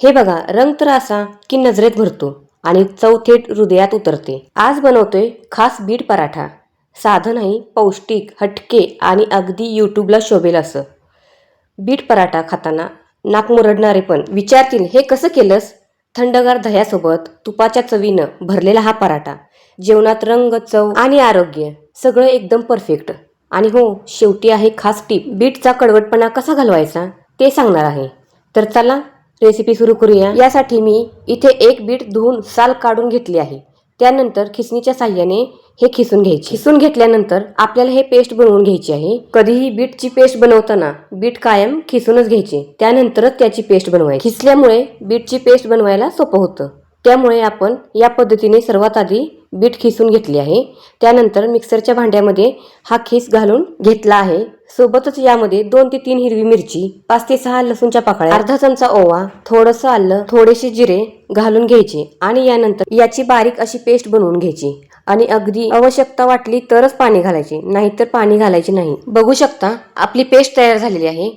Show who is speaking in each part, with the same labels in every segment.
Speaker 1: हे बघा रंग तर असा की नजरेत भरतो आणि चव थेट हृदयात उतरते. आज बनवतोय खास बीट पराठा. साधं नाही पौष्टिक हटके आणि अगदी यूट्यूबला शोभेल असं. बीट पराठा खाताना नाक मुरडणारे पण विचारतील हे कसं केलंस? थंडगार दह्यासोबत तुपाच्या चवीनं भरलेला हा पराठा. जेवणात रंग चव आणि आरोग्य सगळं एकदम परफेक्ट. आणि हो शेवटी आहे खास टीप. बीटचा कडवटपणा कसा घालवायचा ते सांगणार आहे. तर चला रेसिपी सुरू करूया. यासाठी मी इथे एक बीट धुवून साल काढून घेतली आहे. त्यानंतर खिसणीच्या साह्याने हे खिसून घ्यायचे. खिसून घेतल्यानंतर आपल्याला हे पेस्ट बनवून घ्यायची आहे. कधीही बीटची पेस्ट बनवताना बीट कायम खिसूनच घ्यायचे. त्यानंतरच त्याची पेस्ट बनवायची. खिसल्यामुळे बीटची पेस्ट बनवायला सोपं होतं. त्यामुळे आपण या पद्धतीने सर्वात आधी बीट खिसून घेतली आहे. त्यानंतर मिक्सरच्या भांड्यामध्ये हा खिस घालून घेतला आहे. सोबतच यामध्ये दोन ते तीन हिरवी मिरची पाच ते सहा लसूणच्या पाकळ्या अर्धा चमचा ओवा थोडंसं आलं थोडेसे जिरे घालून घ्यायचे आणि यानंतर याची बारीक अशी पेस्ट बनवून घ्यायची. आणि अगदी आवश्यकता वाटली तरच पाणी घालायचे नाहीतर पाणी घालायचे नाही. बघू शकता आपली पेस्ट तयार झालेली आहे.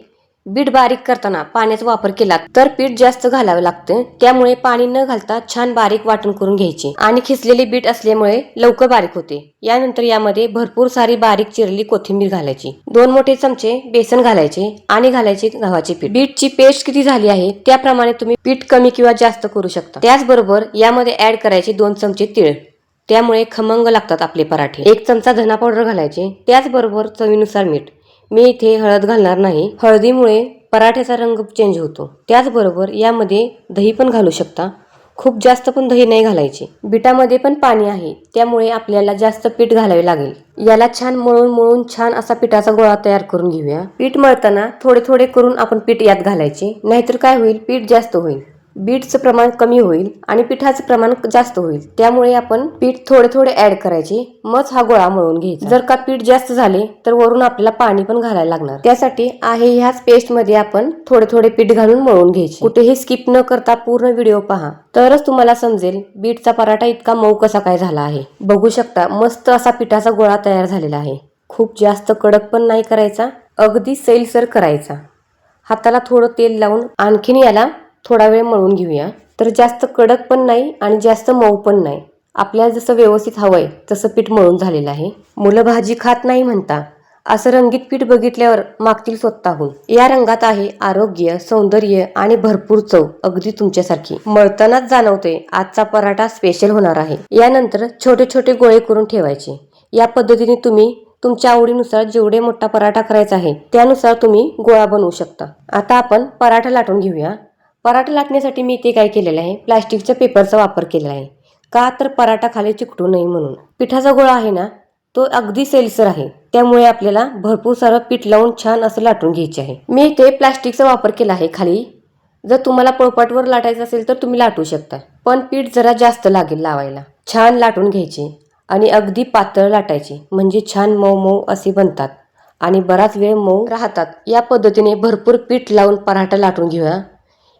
Speaker 1: बीट बारीक करताना पाण्याचा वापर केला तर पीठ जास्त घालावं लागतं. त्यामुळे पाणी न घालता छान बारीक वाटण करून घ्यायचे. आणि खिसलेली बीट असल्यामुळे लवकर बारीक होते. यानंतर यामध्ये भरपूर सारी बारीक चिरली कोथिंबीर घालायची. दोन मोठे चमचे बेसन घालायचे आणि घालायचे गव्हाचे पीठ. बीटची पेस्ट किती झाली आहे त्याप्रमाणे तुम्ही पीठ कमी किंवा जास्त करू शकता. त्याचबरोबर यामध्ये ऍड करायचे दोन चमचे तीळ. त्यामुळे खमंग लागतात आपले पराठे. एक चमचा धना पावडर घालायचे. त्याचबरोबर चवीनुसार मीठ. मी इथे हळद घालणार नाही. हळदीमुळे पराठ्याचा रंग चेंज होतो. त्याचबरोबर यामध्ये दही पण घालू शकता. खूप जास्त पण दही नाही घालायचे. बिटामध्ये पण पाणी आहे. त्यामुळे आपल्याला जास्त पीठ घालावे लागेल. याला छान मळून मळून छान असा पिठाचा गोळा तयार करून घेऊया. पीठ मळताना थोडे थोडे करून आपण पीठ यात घालायचे. नाहीतर काय होईल? पीठ जास्त होईल. बीटचं प्रमाण कमी होईल आणि पिठाचं प्रमाण जास्त होईल. त्यामुळे आपण पीठ थोडे थोडे ऍड करायचे. मग हा गोळा मळून घ्यायचा. जर का पीठ जास्त झाले तर वरून आपल्याला पाणी पण घालायला लागणार. त्यासाठी आहे ह्याच पेस्टमध्ये आपण थोडे थोडे पीठ घालून मळून घ्यायचे. कुठेही स्किप न करता पूर्ण व्हिडिओ पहा. तरच तुम्हाला समजेल बीटचा पराठा इतका मऊ कसा काय झाला आहे. बघू शकता मस्त असा पिठाचा गोळा तयार झालेला आहे. खूप जास्त कडक पण नाही करायचा. अगदी सैलसर करायचा. हाताला थोडं तेल लावून आणखीन याला थोडा वेळ मळून घेऊया. तर जास्त कडक पण नाही आणि जास्त मऊ पण नाही. आपल्याला जसं व्यवस्थित हवंय तसं पीठ मळून झालेलं आहे. मुलं भाजी खात नाही म्हणता असं रंगीत पीठ बघितल्यावर मागतील स्वतःहून. या रंगात आहे आरोग्य सौंदर्य आणि भरपूर चव अगदी तुमच्यासारखी. मळतानाच जाणवते आजचा पराठा स्पेशल होणार आहे. यानंतर छोटे छोटे गोळे करून ठेवायचे. या पद्धतीने तुम्ही तुमच्या आवडीनुसार जेवढे मोठा पराठा करायचा आहे त्यानुसार तुम्ही गोळा बनवू शकता. आता आपण पराठा लाटून घेऊया. पराठा लाटण्यासाठी मी इथे काय केलेलं आहे? प्लास्टिकच्या पेपरचा वापर केलेला आहे. का तर पराठा खाली चिकटू नये म्हणून. पिठाचा गोळा आहे ना? तो अगदी सेलसर आहे. त्यामुळे आपल्याला भरपूर सारं पीठ लावून छान असं लाटून घ्यायचे आहे. मी इथे प्लास्टिकचा वापर केला आहे खाली. जर तुम्हाला पोळपाटवर लाटायचं असेल तर तुम्ही लाटू शकता. पण पीठ जरा जास्त लागेल लावायला. छान लाटून घ्यायचे आणि अगदी पातळ लाटायचे. म्हणजे छान मऊ मऊ असे बनतात. आणि बराच वेळ मऊ राहतात. या पद्धतीने भरपूर पीठ लावून पराठा लाटून घेऊया.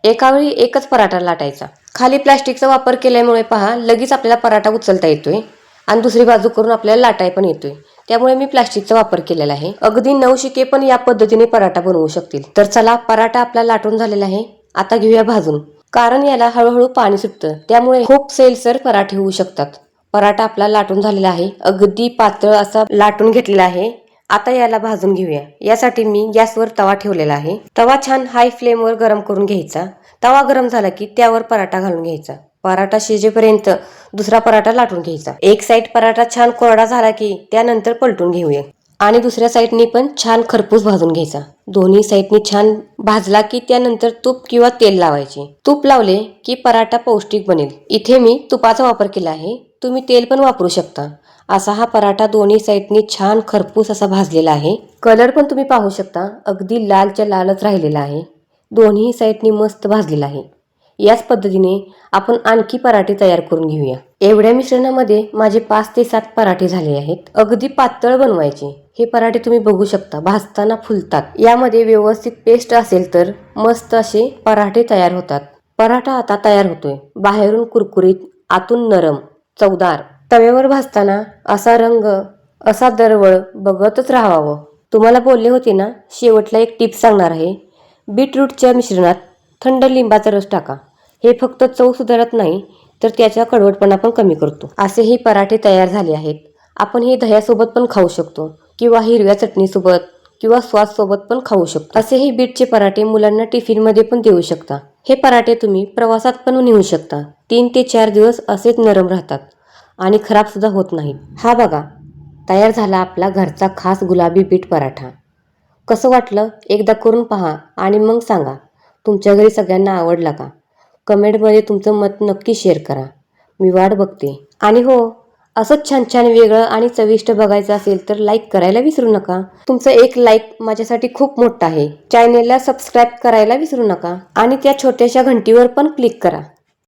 Speaker 1: एकावेळी एकच पराठा लाटायचा. खाली प्लास्टिकचा वापर केल्यामुळे पहा लगेच आपल्याला पराठा उचलता येतोय आणि दुसरी बाजू करून आपल्याला लाटाय पण येतोय. त्यामुळे मी प्लास्टिकचा वापर केलेला आहे. अगदी नवशिके पण या पद्धतीने पराठा बनवू शकतील. तर चला पराठा आपला लाटून झालेला आहे. आता घेऊया भाजून. कारण याला हळूहळू पाणी सुटतं. त्यामुळे खूप सैलसर पराठे होऊ शकतात. पराठा आपला लाटून झालेला आहे. अगदी पातळ असा लाटून घेतलेला आहे. आता याला भाजून घेऊया. यासाठी मी गॅसवर तवा ठेवलेला आहे. तवा छान हाय फ्लेमवर गरम करून घ्यायचा. तवा गरम झाला की त्यावर पराठा घालून घ्यायचा. पराठा शिजेपर्यंत दुसरा पराठा लाटून घ्यायचा. एक साईड पराठा छान कोरडा झाला की त्यानंतर पलटून घेऊया. आणि दुसऱ्या साईडनी पण छान खरपूस भाजून घ्यायचा. दोन्ही साईडनी छान भाजला की त्यानंतर तूप किंवा तेल लावायचे. तूप लावले की पराठा पौष्टिक बनेल. इथे मी तुपाचा वापर केला आहे. तुम्ही तेल पण वापरू शकता. असा हा पराठा दोन्ही साईडनी छान खरपूस असा भाजलेला आहे. कलर पण तुम्ही पाहू शकता. अगदी लालच्या लालच राहिलेला आहे. दोन्ही साईडनी मस्त भाजलेला आहे. याच पद्धतीने आपण आणखी पराठे तयार करून घेऊया. एवढ्या मिश्रणामध्ये माझे पाच ते सात पराठे झाले आहेत. अगदी पातळ बनवायचे. हे पराठे तुम्ही बघू शकता. भाजताना फुलतात. यामध्ये व्यवस्थित पेस्ट असेल तर मस्त असे पराठे तयार होतात. पराठा आता तयार होतोय. बाहेरून कुरकुरीत आतून नरम चवदार. तव्यावर भाजताना असा रंग असा दरवळ बघतच राहावं. तुम्हाला बोलले होते ना शेवटला एक टिप सांगणार आहे. बीटरूटच्या मिश्रणात थंड लिंबाचा रस टाका. हे फक्त चव सुधारत नाही तर त्याचा कडवटपणा पण कमी करतो. असे हे पराठे तयार झाले आहेत. आपण हे दह्यासोबत पण खाऊ शकतो. किंवा हिरव्या चटणीसोबत किंवा स्वादसोबत पण खाऊ शकता. असे हे बीटचे पराठे मुलांना टिफिनमध्ये पण देऊ शकता. हे पराठे तुम्ही प्रवासात पण नेऊ शकता. तीन ते चार दिवस असेच नरम राहतात आणि खराबसुद्धा होत नाहीत. हा बघा तयार झाला आपला घरचा खास गुलाबी बीट पराठा. कसं वाटलं? एकदा करून पहा आणि मग सांगा. तुमच्या घरी सगळ्यांना आवडला का? कमेंटमध्ये तुमचं मत नक्की शेअर करा. मी वाट बघते. आणि हो असंच छान छान वेगळं आणि चविष्ट बघायचं असेल तर लाईक करायला विसरू नका. तुमचं एक लाईक माझ्यासाठी खूप मोठं आहे. चॅनेलला सबस्क्राईब करायला विसरू नका. आणि त्या छोट्याशा घंटीवर पण क्लिक करा.